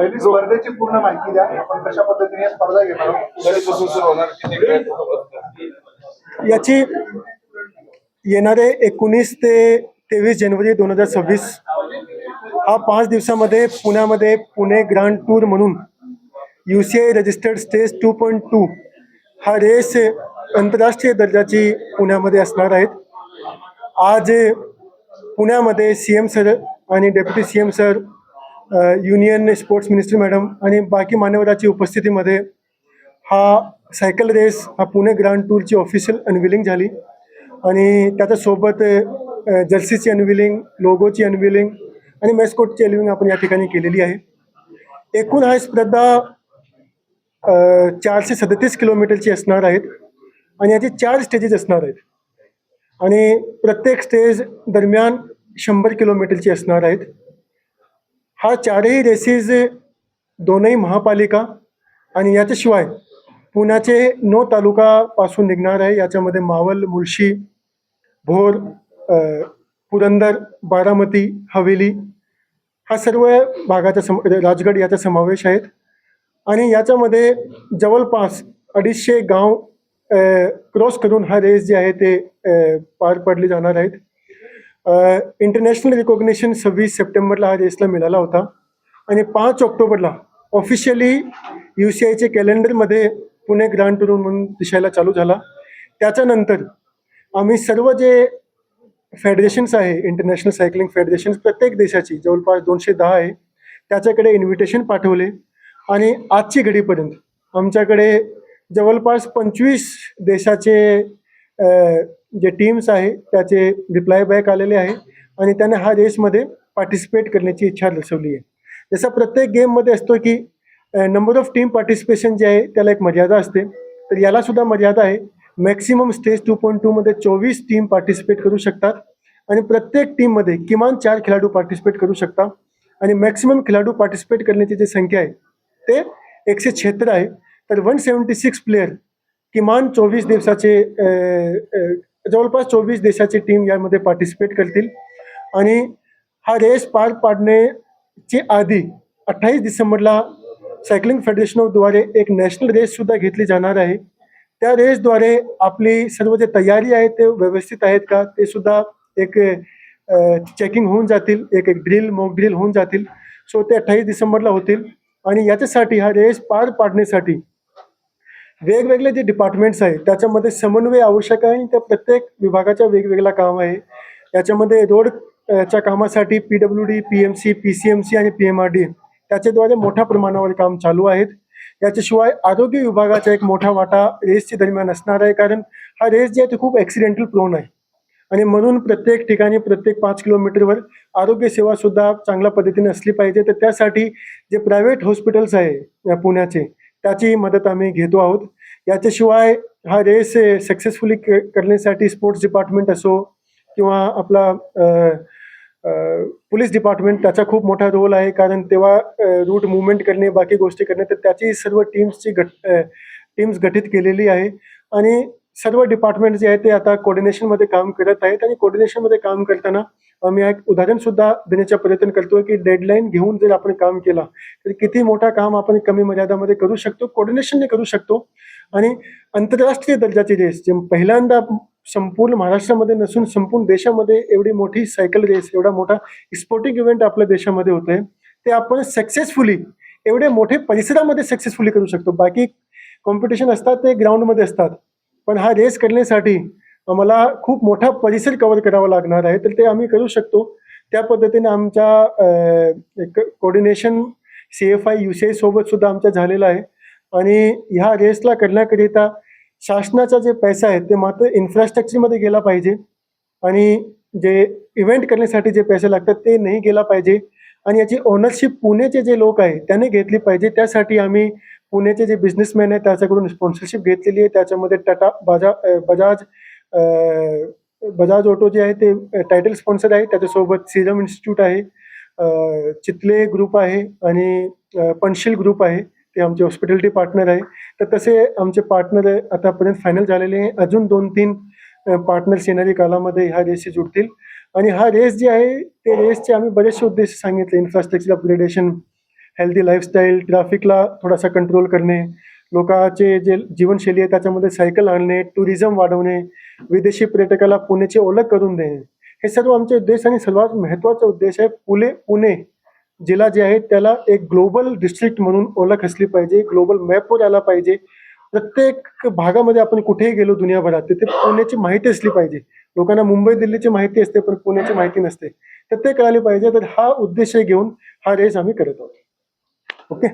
पहिली स्पर्धेची पूर्ण माहिती द्या. आपण कशा पद्धतीने स्पर्धा घेणार आहोत? सुरू होणार? याची येणारे एकोणीस ते तेवीस जानेवारी दोन हजार सव्वीस हा पाच दिवसामध्ये पुण्यामध्ये पुणे ग्रँड टूर म्हणून U C I registered stage two point two हा रेस आंतरराष्ट्रीय दर्जाची पुण्यामध्ये असणार आहेत. आज पुण्यामध्ये सी एम सर आणि deputy C M sir union sports minister madam आणि बाकी मान्यवराची उपस्थितीमध्ये हा सायकल रेस हा पुणे ग्रँड टूरची ऑफिशियल अनविलिंग झाली. आणि त्याच्यासोबत जर्सीची अनविलिंग लोगोची अनविलिंग आणि मेस्कोटची अनविलिंग आपण या ठिकाणी केलेली आहे. एकूण हा स्पर्धा चारशे सदतीस किलोमीटरची असणार आहेत आणि याचे चार स्टेजेस असणार आहेत. आणि प्रत्येक स्टेज दरम्यान शंभर किलोमीटरची असणार आहेत. हा चारही रेसीज दोनही महापालिका आणि याच्याशिवाय पुण्याचे नो तालुकापासून निघणार आहे. याच्यामध्ये मावल मुळशी भोर पुरंदर बारामती हवेली हा सर्व भागाचा सम राजगड याचा समावेश आहेत. आणि याच्यामध्ये जवळपास अडीचशे गाव क्रॉस करून हा रेस जे आहे ते पार पडले जाणार आहेत. इंटरनॅशनल रिकॉग्निशन सव्वीस सप्टेंबरला हा देशला मिळाला होता. आणि पाच ऑक्टोबरला ऑफिशियली यू सी आयचे कॅलेंडरमध्ये पुणे ग्रँड टूर म्हणून दिसायला चालू झाला. त्याच्यानंतर आम्ही सर्व जे फेडरेशन्स आहे इंटरनॅशनल सायकलिंग फेडरेशन्स प्रत्येक देशाची जवळपास दोनशे दहा आहे त्याच्याकडे इन्व्हिटेशन पाठवले. आणि आजची घडीपर्यंत आमच्याकडे जवळपास पंचवीस देशाचे जे टीम्स आहे त्याचे रिप्लाय बॅक आलेले आहे आणि त्याने हा रेसमध्ये पार्टिसिपेट करण्याची इच्छा दर्शवली आहे. जसा प्रत्येक गेममध्ये असतो की नंबर ऑफ टीम पार्टिसिपेशन जे आहे त्याला एक मर्यादा असते. तर याला सुद्धा मर्यादा आहे. मॅक्सिमम स्टेज टू पॉईंट टूमध्ये चोवीस टीम पार्टिसिपेट करू शकतात. आणि प्रत्येक टीममध्ये किमान चार खेळाडू पार्टिसिपेट करू शकतात आणि मॅक्सिमम खेळाडू पार्टिसिपेट करण्याची जी संख्या आहे ते एकशे शहात्तर आहे. तर वन सेवन्टी सिक्स प्लेयर किमान चोवीस दिवसाचे जवळपास चोवीस देशाची टीम यामध्ये पार्टिसिपेट करतील. आणि हा रेस पार पाडण्याची आधी अठ्ठावीस डिसेंबरला सायकलिंग फेडरेशनद्वारे एक नॅशनल रेससुद्धा घेतली जाणार आहे. त्या रेसद्वारे आपली सर्व जे तयारी आहे ते व्यवस्थित आहेत का? ते सुद्धा एक चेकिंग होऊन जातील. एक एक ड्रिल मॉक ड्रिल होऊन जातील. सो ते अठ्ठावीस डिसेंबरला होतील. आणि याच्यासाठी हा रेस पार पाडण्यासाठी वेगवेगळे जे डिपार्टमेंट्स आहेत त्याच्यामध्ये समन्वय आवश्यक आहे आणि त्या प्रत्येक विभागाच्या वेगवेगळा काम आहे. याच्यामध्ये रोडच्या कामासाठी P W D P M C P C M C आणि पी एम आर डी त्याच्याद्वारे मोठ्या प्रमाणावर काम चालू आहेत. याच्याशिवाय आरोग्य विभागाचा एक मोठा वाटा रेसच्या दरम्यान असणार आहे कारण हा रेस जे आहे ते खूप ॲक्सिडेंटल प्रोन आहे. आणि म्हणून प्रत्येक ठिकाणी प्रत्येक पाच किलोमीटरवर आरोग्य सेवा सुद्धा चांगल्या पद्धतीने असली पाहिजे. तर त्यासाठी जे प्रायव्हेट हॉस्पिटल्स आहे या पुण्याचे त्याची मदत आम्ही घेतो आहोत. याच्याशिवाय हा रेस सक्सेसफुली करण्यासाठी स्पोर्ट्स डिपार्टमेंट असो किंवा आपला पोलीस डिपार्टमेंट त्याचा खूप मोठा रोल आहे. कारण तेव्हा रूट मुवमेंट करणे बाकी गोष्टी करणे तर त्याची सर्व टीम्सची गट टीम्स गठीत केलेली आहे. आणि सर्व डिपार्टमेंट जे आहे ते आता कोऑर्डिनेशनमध्ये काम करत आहेत आणि कोऑर्डिनेशनमध्ये काम करताना मी एक उदाहरण सुद्धा देण्याचा प्रयत्न करतो की डेडलाईन घेऊन जर आपण काम केला तर किती मोठा काम आपण कमी मर्यादामध्ये करू शकतो कोऑर्डिनेशनने करू शकतो. आणि आंतरराष्ट्रीय दर्जाची रेस जे पहिल्यांदा संपूर्ण महाराष्ट्रामध्ये नसून संपूर्ण देशामध्ये एवढी मोठी सायकल रेस एवढा मोठा स्पोर्टिंग इव्हेंट आपल्या देशामध्ये होतोय ते आपण सक्सेसफुली एवढे मोठे परिसरामध्ये सक्सेसफुली करू शकतो. बाकी कॉम्पिटिशन असतात ते ग्राउंडमध्ये असतात. पण हा रेस करण्यासाठी आम्हाला खूप मोठा परिसर कव्हर करावा लागणार आहे. तर ते आम्ही करू शकतो. त्या पद्धतीने आमच्या coordination C F I U C I सोबत सुद्धा आमच्या झालेलं आहे. आणि ह्या रेसला करण्याकरिता शासनाचा जे पैसा आहे ते मात्र इन्फ्रास्ट्रक्चरमध्ये गेला पाहिजे. आणि जे इव्हेंट करण्यासाठी जे पैसे लागतात ते नाही गेला पाहिजे. आणि याची ओनरशिप पुणेचे जे लोक आहे त्याने घेतली पाहिजे. त्यासाठी आम्ही पुण्याचे जे बिझनेसमॅन आहे त्याच्याकडून स्पॉन्सरशिप घेतलेली आहे. त्याच्यामध्ये टाटा बजा बजाज बजाज ऑटो जे आहे ते टायटल स्पॉन्सर आहे. त्याच्यासोबत सिरम इन्स्टिट्यूट आहे चितले ग्रुप आहे आणि पनशील ग्रुप आहे. ते आमचे हॉस्पिटॅलिटी पार्टनर आहे. तर तसे आमचे पार्टनर आतापर्यंत फायनल झालेले आहे. अजून दोन तीन पार्टनर्स येणाऱ्या कालामध्ये ह्या रेसशी जुडतील. आणि हा रेस जे आहे ते रेसचे आम्ही बरेचसे उद्देश सांगितले. इन्फ्रास्ट्रक्चर अपग्रेडेशन हेल्दी लाईफस्टाईल ट्रॅफिकला थोडासा कंट्रोल करणे लोकांचे जे जीवनशैली आहे त्याच्यामध्ये सायकल आणणे टुरिझम वाढवणे विदेशी पर्यटकाला पुण्याची ओळख करून देणे हे सर्व आमचे उद्देश आणि सर्वात महत्त्वाचा उद्देश आहे पुणे पुणे जिल्हा जे आहे त्याला एक ग्लोबल डिस्ट्रिक्ट म्हणून ओळख असली पाहिजे ग्लोबल मॅपवर आला पाहिजे. प्रत्येक भागामध्ये आपण कुठेही गेलो दुनियाभरात तिथे पुण्याची माहिती असली पाहिजे. लोकांना मुंबई दिल्लीची माहिती असते पण पुण्याची माहिती नसते. तर ते कळाले पाहिजे तर हा उद्देश घेऊन हा रेस आम्ही करत आहोत. ఓకే